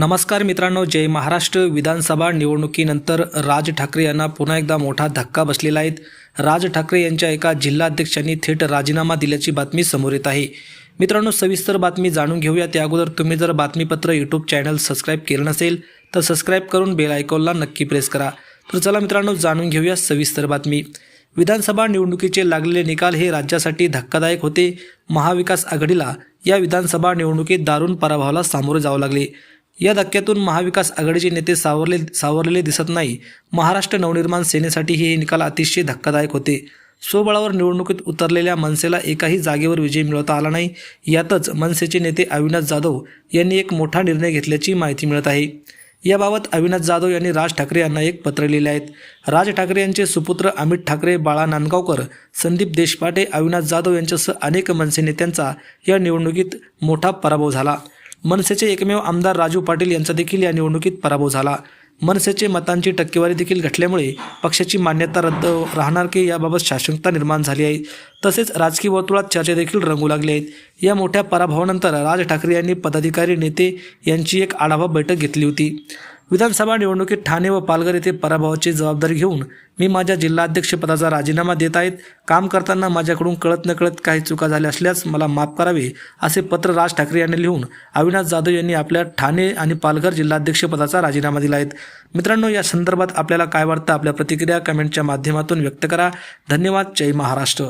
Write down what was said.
नमस्कार मित्रांनो जय महाराष्ट्र विधानसभा निवडणुकीनंतर राज ठाकरे यांना पुन्हा एकदा मोठा धक्का बसलेला आहे. राज ठाकरे यांच्या एका जिल्हाध्यक्षांनी थेट राजीनामा दिल्याची बातमी समोर येत आहे. मित्रांनो सविस्तर बातमी जाणून घेऊया. त्या अगोदर तुम्ही जर बातमीपत्र यूट्यूब चॅनल सबस्क्राईब केलं नसेल तर सबस्क्राईब करून बेल आयकॉनला नक्की प्रेस करा. तर चला मित्रांनो जाणून घेऊया सविस्तर बातमी. विधानसभा निवडणुकीचे लागलेले निकाल हे राज्यासाठी धक्कादायक होते. महाविकास आघाडीला या विधानसभा निवडणुकीत दारुण पराभवाला सामोरे जावं लागले. या धक्क्यातून महाविकास आघाडीचे नेते सावरले सावरलेले दिसत नाही. महाराष्ट्र नवनिर्माण सेनेसाठी हे निकाल अतिशय धक्कादायक होते. स्वबळावर निवडणुकीत उतरलेल्या मनसेला एकाही जागेवर विजय मिळवता आला नाही. यातच मनसेचे नेते अविनाश जाधव यांनी एक मोठा निर्णय घेतल्याची माहिती मिळत आहे. याबाबत अविनाश जाधव यांनी राज ठाकरे यांना एक पत्र लिहिले आहेत राज ठाकरे यांचे सुपुत्र अमित ठाकरे बाळा नांदगावकर संदीप देशपांडे अविनाश जाधव यांच्यासह अनेक मनसे नेत्यांचा या निवडणुकीत मोठा पराभव झाला. मनसेचे एकमेव आमदार राजू पाटील यांचा देखील या निवडणुकीत पराभव झाला. मनसेचे मतांची टक्केवारी देखील घटल्यामुळे पक्षाची मान्यता रद्द राहणार की याबाबत साशंकता निर्माण झाली आहे. तसेच राजकीय वर्तुळात चर्चा देखील रंगू लागली आहेत. या मोठ्या पराभवानंतर राज ठाकरे यांनी पदाधिकारी नेते यांची एक आढावा बैठक घेतली होती. विधानसभा निवडणुकीत ठाणे व पालघर येथे पराभवाची जबाबदारी घेऊन मी माझ्या जिल्हाध्यक्षपदाचा राजीनामा देत आहेत. काम करताना माझ्याकडून कळत नकळत काही चुका झाल्या असल्यास मला माफ करावे असे पत्र राज ठाकरे यांनी लिहून अविनाश जाधव यांनी आपल्या ठाणे आणि पालघर जिल्हाध्यक्षपदाचा राजीनामा दिला आहे. मित्रांनो या संदर्भात आपल्याला काय वाटतं? आपल्या प्रतिक्रिया कमेंटच्या माध्यमातून व्यक्त करा. धन्यवाद. जय महाराष्ट्र.